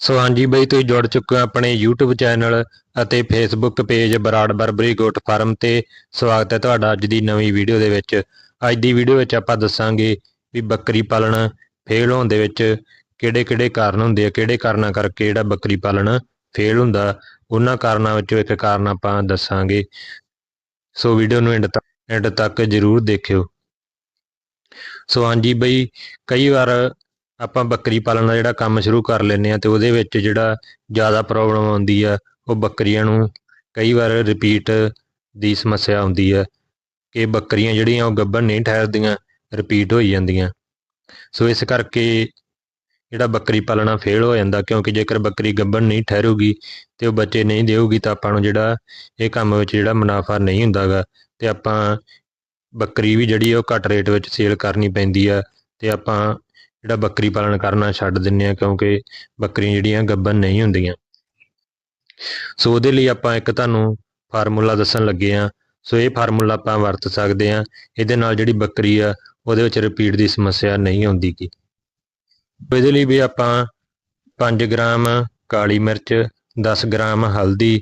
ਸੋ ਹਾਂਜੀ ਬਈ, ਤੁਸੀਂ ਜੁੜ ਚੁੱਕੇ ਹੋ ਆਪਣੇ YouTube ਚੈਨਲ ਅਤੇ Facebook page Brar Barbari goat farm ਤੇ। ਸਵਾਗਤ ਹੈ ਤੁਹਾਡਾ ਅੱਜ ਦੀ ਨਵੀਂ ਵੀਡੀਓ ਦੇ ਵਿੱਚ। ਅੱਜ ਦੀ ਵੀਡੀਓ ਵਿੱਚ ਆਪਾਂ ਦੱਸਾਂਗੇ ਵੀ ਬੱਕਰੀ ਪਾਲਣ ਫੇਲ ਹੋਣ ਦੇ ਵਿੱਚ ਕਿਹੜੇ-ਕਿਹੜੇ ਕਾਰਨ ਹੁੰਦੇ ਆ, ਕਿਹੜੇ ਕਾਰਨਾਂ ਕਰਕੇ ਜਿਹੜਾ ਬੱਕਰੀ ਪਾਲਣ ਫੇਲ ਹੁੰਦਾ, ਉਹਨਾਂ ਕਾਰਨਾਂ ਵਿੱਚੋਂ ਇੱਕ ਕਾਰਨ ਆਪਾਂ ਦੱਸਾਂਗੇ। ਸੋ ਵੀਡੀਓ ਨੂੰ ਐਂਡ ਤੱਕ ਐਂਡ ਤੱਕ ਜ਼ਰੂਰ ਦੇਖਿਓ। ਸੋ ਹਾਂਜੀ ਬਈ, ਕਈ ਵਾਰ ਆਪਾਂ ਬੱਕਰੀ ਪਾਲਣ ਦਾ ਜਿਹੜਾ ਕੰਮ ਸ਼ੁਰੂ ਕਰ ਲੈਂਦੇ ਆ ਤੇ ਉਹਦੇ ਵਿੱਚ ਜਿਹੜਾ ਜ਼ਿਆਦਾ ਪ੍ਰੋਬਲਮ ਆਉਂਦੀ ਆ, ਉਹ ਬੱਕਰੀਆਂ ਨੂੰ ਕਈ ਵਾਰ ਰਿਪੀਟ ਦੀ ਸਮੱਸਿਆ ਆਉਂਦੀ ਆ ਕਿ ਬੱਕਰੀਆਂ ਜਿਹੜੀਆਂ ਉਹ ਗੱਭਣ ਨਹੀਂ ਠਹਿਰਦੀਆਂ ਰਿਪੀਟ ਹੋਈ ਜਾਂਦੀਆਂ। ਸੋ ਇਸ ਕਰਕੇ ਜਿਹੜਾ ਬੱਕਰੀ ਪਾਲਣਾ ਫੇਲ ਹੋ ਜਾਂਦਾ ਕਿਉਂਕਿ ਜੇਕਰ ਬੱਕਰੀ ਗੱਭਣ ਨਹੀਂ ਠਹਿਰੂਗੀ ਤੇ ਉਹ ਬੱਚੇ ਨਹੀਂ ਦੇਊਗੀ ਤਾਂ ਆਪਾਂ ਨੂੰ ਜਿਹੜਾ ਇਹ ਕੰਮ ਵਿੱਚ ਜਿਹੜਾ ਮੁਨਾਫਾ ਨਹੀਂ ਹੁੰਦਾਗਾ ਤੇ ਆਪਾਂ ਬੱਕਰੀ ਵੀ ਜਿਹੜੀ ਉਹ ਘੱਟ ਰੇਟ ਵਿੱਚ ਸੇਲ ਕਰਨੀ ਪੈਂਦੀ ਆ ਤੇ ਆਪਾਂ ਜਿਹੜਾ ਬੱਕਰੀ ਪਾਲਣ ਕਰਨਾ ਛੱਡ ਦਿੰਨੇ ਆ ਕਿਉਂਕਿ ਬੱਕਰੀਆਂ ਜਿਹੜੀਆਂ ਗੱਭਣ ਨਹੀਂ ਹੁੰਦੀਆਂ। ਸੋ ਉਹਦੇ ਲਈ ਆਪਾਂ ਇੱਕ ਤੁਹਾਨੂੰ ਫਾਰਮੂਲਾ ਦੱਸਣ ਲੱਗੇ ਆ ਸੋ ਇਹ ਫਾਰਮੂਲਾ ਆਪਾਂ ਵਰਤ ਸਕਦੇ ਆ ਇਹਦੇ ਨਾਲ ਜਿਹੜੀ ਬੱਕਰੀ ਆ, ਉਹਦੇ ਵਿੱਚ ਰਿਪੀਟ ਦੀ ਸਮੱਸਿਆ ਨਹੀਂ ਆਉਂਦੀ ਕੀ ਇਹਦੇ ਲਈ ਵੀ ਆਪਾਂ 5 ਗ੍ਰਾਮ ਕਾਲੀ ਮਿਰਚ 10 ਗ੍ਰਾਮ ਹਲਦੀ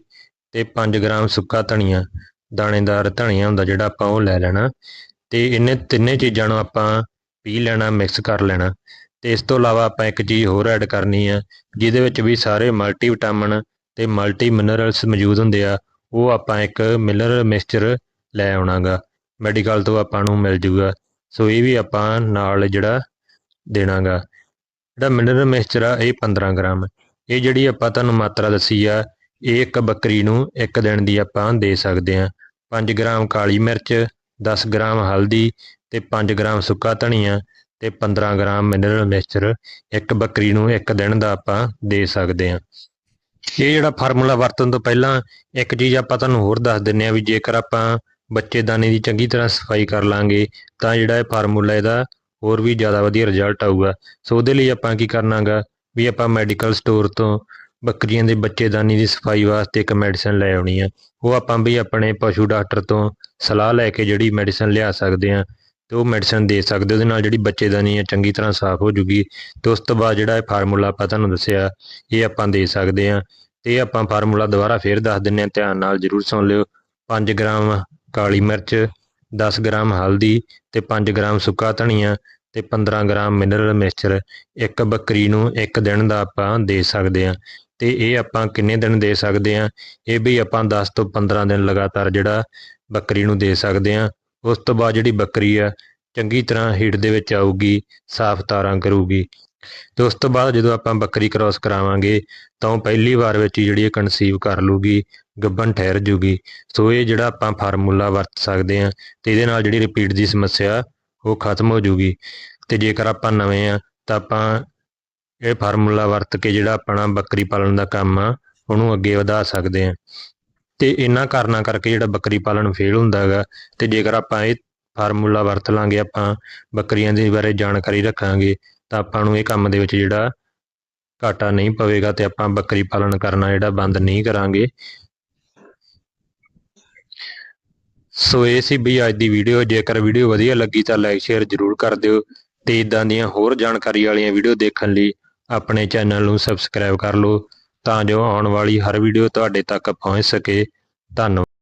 ਤੇ 5 ਗ੍ਰਾਮ ਸੁੱਕਾ ਧਨੀਆ, ਦਾਣੇਦਾਰ ਧਨੀਆ ਹੁੰਦਾ ਜਿਹੜਾ ਆਪਾਂ ਉਹ ਲੈ ਲੈਣਾ। ਤੇ ਇਹਨੇ ਤਿੰਨੇ ਚੀਜ਼ਾਂ ਨੂੰ ਆਪਾਂ ਪੀ ਲੈਣਾ ਮਿਕਸ ਕਰ ਲੈਣਾ। ਤੇ ਇਸ ਤੋਂ ਇਲਾਵਾ ਆਪਾਂ ਇੱਕ ਚੀਜ਼ ਹੋਰ ਐਡ ਕਰਨੀ ਆ, ਜਿਹਦੇ ਵਿੱਚ ਵੀ ਸਾਰੇ ਮਲਟੀ ਵਿਟਾਮਿਨ ਤੇ ਮਲਟੀ ਮਿਨਰਲਸ ਮੌਜੂਦ ਹੁੰਦੇ ਆ, ਉਹ ਆਪਾਂ ਇੱਕ ਮਿਨਰਲ ਮਿਕਸਚਰ ਲੈ ਆਉਣਾਗਾ। ਮੈਡੀਕਲ ਤੋਂ ਆਪਾਂ ਨੂੰ ਮਿਲ ਜੂਗਾ। ਸੋ ਇਹ ਵੀ ਆਪਾਂ ਨਾਲ ਜਿਹੜਾ ਦੇਣਾਗਾ। ਜਿਹੜਾ ਮਿਨਰਲ ਮਿਕਸਚਰ ਆ, ਇਹ 15 ਗ੍ਰਾਮ। ਇਹ ਜਿਹੜੀ ਆਪਾਂ ਤੁਹਾਨੂੰ ਮਾਤਰਾ ਦੱਸੀ ਆ, ਇਹ ਇੱਕ ਬੱਕਰੀ ਨੂੰ ਇੱਕ ਦਿਨ ਦੀ ਆਪਾਂ ਦੇ ਸਕਦੇ ਆ। 5 ਗ੍ਰਾਮ ਕਾਲੀ ਮਿਰਚ 10 ਗ੍ਰਾਮ ਹਲਦੀ ਤੇ 5 ਗ੍ਰਾਮ ਸੁੱਕਾ ਧਨੀਆ ਤੇ 15 ਗ੍ਰਾਮ ਮਿਨਰਲ ਮਿਕਸਚਰ ਇੱਕ ਬੱਕਰੀ ਨੂੰ ਇੱਕ ਦਿਨ ਦਾ ਆਪਾਂ ਦੇ ਸਕਦੇ ਹਾਂ। ਇਹ ਜਿਹੜਾ ਫਾਰਮੂਲਾ ਵਰਤਣ ਤੋਂ ਪਹਿਲਾਂ ਇੱਕ ਚੀਜ਼ ਆਪਾਂ ਤੁਹਾਨੂੰ ਹੋਰ ਦੱਸ ਦਿੰਨੇ ਆ ਵੀ ਜੇਕਰ ਆਪਾਂ ਬੱਚੇਦਾਨੀ ਦੀ ਚੰਗੀ ਤਰ੍ਹਾਂ ਸਫ਼ਾਈ ਕਰ ਲਾਂਗੇ ਤਾਂ ਜਿਹੜਾ ਇਹ ਫਾਰਮੂਲਾ ਇਹਦਾ ਹੋਰ ਵੀ ਜ਼ਿਆਦਾ ਵਧੀਆ ਰਿਜ਼ਲਟ ਆਊਗਾ। ਸੋ ਉਹਦੇ ਲਈ ਆਪਾਂ ਕੀ ਕਰਨਾਗਾ ਵੀ ਆਪਾਂ ਮੈਡੀਕਲ ਸਟੋਰ ਤੋਂ ਬੱਕਰੀਆਂ ਦੇ ਬੱਚੇਦਾਨੀ ਦੀ ਸਫ਼ਾਈ ਵਾਸਤੇ ਇੱਕ ਮੈਡੀਸਨ ਲੈ ਆਉਣੀ ਆ। ਉਹ ਆਪਾਂ ਵੀ ਆਪਣੇ ਪਸ਼ੂ ਡਾਕਟਰ ਤੋਂ ਸਲਾਹ ਲੈ ਕੇ ਜਿਹੜੀ ਮੈਡੀਸਨ ਲਿਆ ਸਕਦੇ ਆ ਤੇ ਉਹ ਮੈਡੀਸਨ ਦੇ ਸਕਦੇ, ਉਹਦੇ ਨਾਲ ਜਿਹੜੀ ਬੱਚੇਦਾਨੀ ਹੈ, ਚੰਗੀ ਤਰ੍ਹਾਂ ਸਾਫ਼ ਹੋ ਜੂਗੀ ਤੇ ਉਸ ਤੋਂ ਬਾਅਦ ਜਿਹੜਾ ਇਹ ਫਾਰਮੂਲਾ ਆਪਾਂ ਤੁਹਾਨੂੰ ਦੱਸਿਆ, ਇਹ ਆਪਾਂ ਦੇ ਸਕਦੇ ਆ ਤੇ ਆਪਾਂ ਫਾਰਮੂਲਾ ਦੁਬਾਰਾ ਫੇਰ ਦੱਸ ਦਿੰਨੇ ਆ ਧਿਆਨ ਨਾਲ ਜਰੂਰ ਸੁਣ ਲਿਓ। 5 ਗ੍ਰਾਮ ਕਾਲੀ ਮਿਰਚ 10 ਗ੍ਰਾਮ ਹਲਦੀ ਤੇ 5 ਗ੍ਰਾਮ ਸੁੱਕਾ ਧਨੀਆ ਤੇ 15 ਗ੍ਰਾਮ ਮਿਨਰਲ ਮਿਕਸਚਰ ਇੱਕ ਬੱਕਰੀ ਨੂੰ ਇੱਕ ਦਿਨ ਦਾ ਆਪਾਂ ਦੇ ਸਕਦੇ ਆ ਤੇ ਇਹ ਆਪਾਂ ਕਿੰਨੇ ਦਿਨ ਦੇ ਸਕਦੇ ਆ ਇਹ ਵੀ ਆਪਾਂ 10 ਤੋਂ 15 ਦਿਨ ਲਗਾਤਾਰ ਜਿਹੜਾ ਬੱਕਰੀ ਨੂੰ ਦੇ ਸਕਦੇ ਆ ਉਸ ਤੋਂ ਬਾਅਦ ਜਿਹੜੀ ਬੱਕਰੀ ਆ, ਚੰਗੀ ਤਰ੍ਹਾਂ ਹੀਟ ਦੇ ਵਿੱਚ ਆਊਗੀ, ਸਾਫ਼ ਤਾਰਾਂ ਕਰੂਗੀ। ਤੇ ਉਸ ਤੋਂ ਬਾਅਦ ਜਦੋਂ ਆਪਾਂ ਬੱਕਰੀ ਕ੍ਰਾਸ ਕਰਾਵਾਂਗੇ, ਤਾਂ ਉਹ ਪਹਿਲੀ ਵਾਰ ਵਿੱਚ ਹੀ ਜਿਹੜੀ ਇਹ ਕਨਸੀਵ ਕਰ ਲੂਗੀ, ਗੱਭਣ ਠਹਿਰ ਜੂਗੀ। ਸੋ ਇਹ ਜਿਹੜਾ ਆਪਾਂ ਫਾਰਮੂਲਾ ਵਰਤ ਸਕਦੇ ਆ ਤੇ ਇਹਦੇ ਨਾਲ ਜਿਹੜੀ ਰਿਪੀਟ ਦੀ ਸਮੱਸਿਆ, ਉਹ ਖਤਮ ਹੋ ਜੂਗੀ। ਤੇ ਜੇਕਰ ਆਪਾਂ ਨਵੇਂ ਆ ਤਾਂ ਆਪਾਂ ਇਹ ਫਾਰਮੂਲਾ ਵਰਤ ਕੇ ਜਿਹੜਾ ਆਪਣਾ ਬੱਕਰੀ ਪਾਲਣ ਦਾ ਕੰਮ ਆ, ਉਹਨੂੰ ਅੱਗੇ ਵਧਾ ਸਕਦੇ ਆ ਤੇ ਇਹਨਾਂ ਕਾਰਨਾਂ ਕਰਕੇ ਜਿਹੜਾ ਬੱਕਰੀ ਪਾਲਣ ਫੇਲ ਹੁੰਦਾ ਹੈਗਾ, ਤੇ ਜੇਕਰ ਆਪਾਂ ਇਹ ਫਾਰਮੂਲਾ ਵਰਤ ਲਾਂਗੇ, ਆਪਾਂ ਬੱਕਰੀਆਂ ਦੇ ਬਾਰੇ ਜਾਣਕਾਰੀ ਰੱਖਾਂਗੇ, ਤਾਂ ਆਪਾਂ ਨੂੰ ਇਹ ਕੰਮ ਦੇ ਵਿੱਚ ਜਿਹੜਾ ਘਾਟਾ ਨਹੀਂ ਪਵੇਗਾ ਤੇ ਆਪਾਂ ਬੱਕਰੀ ਪਾਲਣ ਕਰਨਾ ਜਿਹੜਾ ਬੰਦ ਨਹੀਂ ਕਰਾਂਗੇ। ਸੋ ਇਹ ਸੀ ਵੀ ਅੱਜ ਦੀ ਵੀਡੀਓ, ਜੇਕਰ ਵੀਡੀਓ ਵਧੀਆ ਲੱਗੀ ਤਾਂ ਲਾਈਕ ਸ਼ੇਅਰ ਜ਼ਰੂਰ ਕਰ ਦਿਓ ਤੇ ਇਦਾਂ ਦੀਆਂ ਹੋਰ ਜਾਣਕਾਰੀ ਵਾਲੀਆਂ ਵੀਡੀਓ ਦੇਖਣ ਲਈ ਆਪਣੇ ਚੈਨਲ ਨੂੰ ਸਬਸਕ੍ਰਾਈਬ ਕਰ ਲਓ। ਤਾਂ ਜੋ ਆਉਣ ਵਾਲੀ ਹਰ ਵੀਡੀਓ ਤੁਹਾਡੇ ਤੱਕ ਪਹੁੰਚ ਸਕੇ। ਧੰਨਵਾਦ।